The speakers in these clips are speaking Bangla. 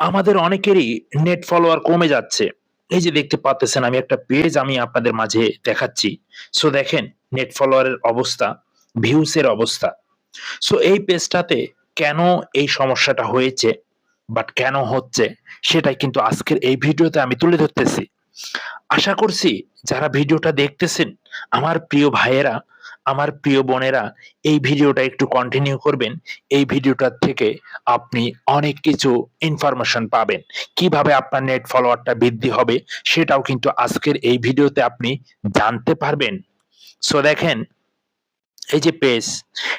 আমাদের অনেকেরই নেট ফলোয়ার কমে যাচ্ছে। এই যে দেখতে পাচ্তেছেন আমি একটা পেজ আমি আপনাদের মাঝে দেখাচ্ছি। সো দেখেন নেট ফলোয়ারের অবস্থা, ভিউসের অবস্থা। সো এই পেজটাতে কেন এই সমস্যাটা হয়েছে বাট কেন হচ্ছে সেটাই কিন্তু আজকের এই ভিডিওতে আমি তুলে ধরতেছি। আশা করছি যারা ভিডিওটা দেখতেছেন আমার প্রিয় ভাইয়েরা, আমার প্রিয় বোনেরা এই ভিডিওটা একটু কন্টিনিউ করবেন। এই ভিডিওটার থেকে আপনি অনেক কিছু ইনফরমেশন পাবেন। কীভাবে আপনার নেট ফলোয়ারটা বৃদ্ধি হবে সেটাও কিন্তু আজকের এই ভিডিওতে আপনি জানতে পারবেন। সো দেখেন এই যে পেজ,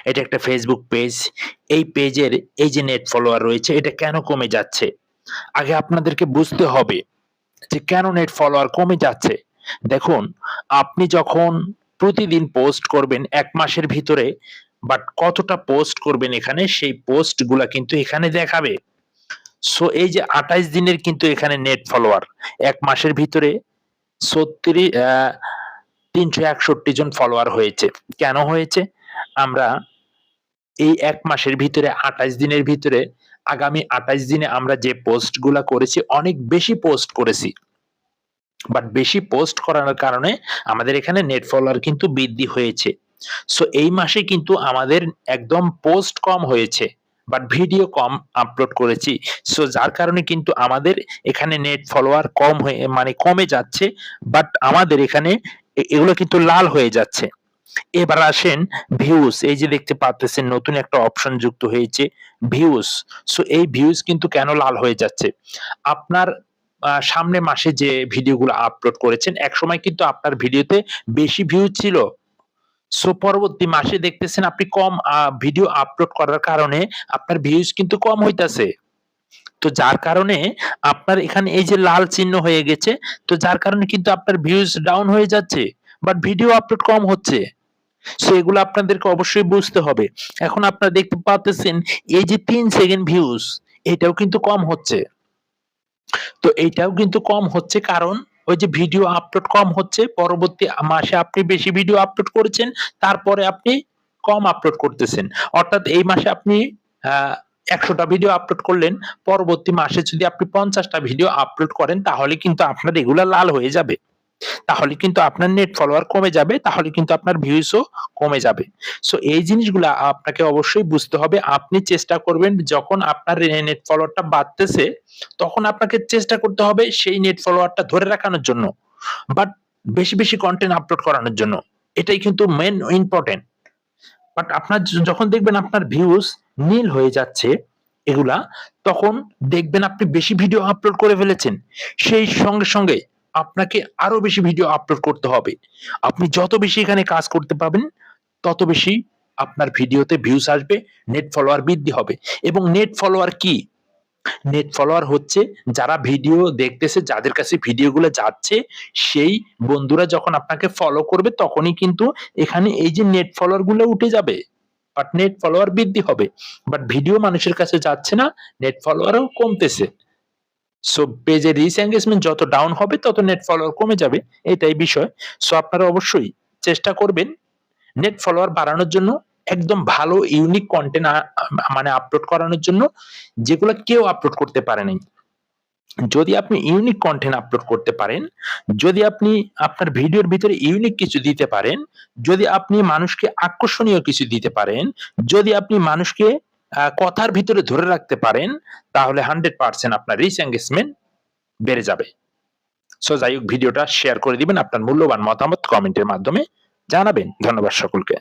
এটা একটা ফেসবুক পেজ। এই পেজের এই যে নেট ফলোয়ার রয়েছে এটা কেন কমে যাচ্ছে? আগে আপনাদেরকে বুঝতে হবে যে কেন নেট ফলোয়ার কমে যাচ্ছে? দেখুন আপনি যখন প্রতিদিন পোস্ট করবেন এক মাসের ভিতরে বাট কতটা পোস্ট করবেন এখানে, সেই পোস্টগুলা কিন্তু এখানে দেখাবে। সো এই যে ২৮ দিনের কিন্তু এখানে নেট ফলোয়ার এক মাসের ভিতরে ৩৬ আ ৩৬১ জন ফলোয়ার হয়েছে। কেন হয়েছে? আমরা এই এক মাসের ভিতরে ২৮ দিনের ভিতরে, আগামী ২৮ দিনে আমরা যে পোস্টগুলা করেছি, অনেক বেশি পোস্ট করেছি। বাট বেশি পোস্ট করার কারণে আমাদের এখানে নেট ফলোয়ার কিন্তু বৃদ্ধি হয়েছে। সো এই মাসে কিন্তু আমাদের একদম পোস্ট কম হয়েছে। বাট ভিডিও কম আপলোড করেছি। সো যার কারণে কিন্তু আমাদের এখানে নেট ফলোয়ার কম হয়ে মানে কমে যাচ্ছে। বাট আমাদের এখানে এগুলো কিন্তু লাল হয়ে যাচ্ছে। এবার আসেন ভিউজ এই যে দেখতে পাচ্তেছেন নতুন একটা অপশন যুক্ত হয়েছে ভিউজ। সো এই ভিউজ কিন্তু কেন লাল হয়ে যাচ্ছে? আপনার আ সামনের মাসে যে ভিডিওগুলো আপলোড করেছেন, একসময় কিন্তু আপনার ভিডিওতে বেশি ভিউ ছিল। সো পরবর্তী মাসে দেখতেছেন আপনি কম ভিডিও আপলোড করার কারণে আপনার ভিউজ কিন্তু কম হইতাছে। তো যার কারণে আপনার এখানে এই যে লাল চিহ্ন হয়ে গেছে, তো যার কারণে কিন্তু আপনার ভিউজ ডাউন হয়ে যাচ্ছে। বাট ভিডিও আপলোড কম হচ্ছে। সো এগুলো আপনাদেরকে অবশ্যই বুঝতে হবে। এখন আপনারা দেখতে পাচ্তেছেন এই যে ৩ সেকেন্ড ভিউজ এটাও কিন্তু কম হচ্ছে। তো এইটাও কিন্তু কম হচ্ছে কারণ ওই যে ভিডিও আপলোড কম হচ্ছে পরবর্তী মাসে আপনি বেশি ভিডিও আপলোড করেছেন তারপরে আপনি কম আপলোড করতেছেন। অর্থাৎ এই মাসে আপনি একশোটা ১০০ ভিডিও আপলোড করলেন, পরবর্তী মাসে যদি আপনি পঞ্চাশটা ভিডিও আপলোড করেন তাহলে কিন্তু আপনার এগুলা লাল হয়ে যাবে। তাহলে কিন্তু আপনার নেট ফলোয়ার কমে যাবে, তাহলে কিন্তু আপনার ভিউজও কমে যাবে। সো এই জিনিসগুলা আপনাকে অবশ্যই বুঝতে হবে। আপনি চেষ্টা করবেন যখন আপনার নেট ফলোয়ারটা বাড়তেছে তখন আপনাকে চেষ্টা করতে হবে সেই নেট ফলোয়ারটা ধরে রাখানোর জন্য। বাট বেশি, বেশি কন্টেন্ট আপলোড করানোর জন্য। এটাই কিন্তু মেইন ইম্পোর্টেন্ট। বাট আপনার যখন দেখবেন আপনার ভিউজ নীল হয়ে যাচ্ছে এগুলা তখন দেখবেন আপনি বেশি ভিডিও আপলোড করে ফেলেছেন। সেই সঙ্গে, সঙ্গে আপনাকে আরও বেশি ভিডিও আপলোড করতে হবে। আপনি যত বেশি এখানে কাজ করতে পারবেন তত বেশি আপনার ভিডিওতে ভিউজ আসবে, নেট ফলোয়ার বৃদ্ধি হবে। এবং নেট ফলোয়ার কি? নেট ফলোয়ার হচ্ছে যারা ভিডিও দেখতেছে যাদের কাছে ভিডিওগুলো যাচ্ছে সেই বন্ধুরা যখন আপনাকে ফলো করবে তখনই কিন্তু এখানে এই যে নেট ফলোয়ারগুলো উঠে যাবে। বাট নেট ফলোয়ার বৃদ্ধি হবে। বাট ভিডিও মানুষের কাছে যাচ্ছে না, নেট ফলোয়ারও কমতেছে। সো পেজের রিচ এনগেজমেন্ট যত ডাউন হবে তত নেট ফলোয়ার কমে যাবে। এটাই বিষয়। সো আপনারা অবশ্যই চেষ্টা করবেন নেট ফলোয়ার বাড়ানোর জন্য একদম ভালো ইউনিক কন্টেন্ট মানে আপলোড করানোর জন্য যেগুলো কেউ আপলোড করতে পারে নাই। যদি আপনি ইউনিক কন্টেন্ট আপলোড করতে পারেন, যদি আপনি আপনার ভিডিওর ভিতরে ইউনিক কিছু দিতে পারেন, যদি আপনি মানুষকে আকর্ষণীয় কিছু দিতে পারেন, যদি আপনি মানুষকে কথার ভিতরে ধরে রাখতে পারেন, তাহলে 100% আপনার রিচ এঙ্গেজমেন্ট বেড়ে যাবে। সো যাই হোক, ভিডিওটা শেয়ার করে দিবেন। আপনার মূল্যবান মতামত কমেন্টের মাধ্যমে জানাবেন। ধন্যবাদ সকলকে।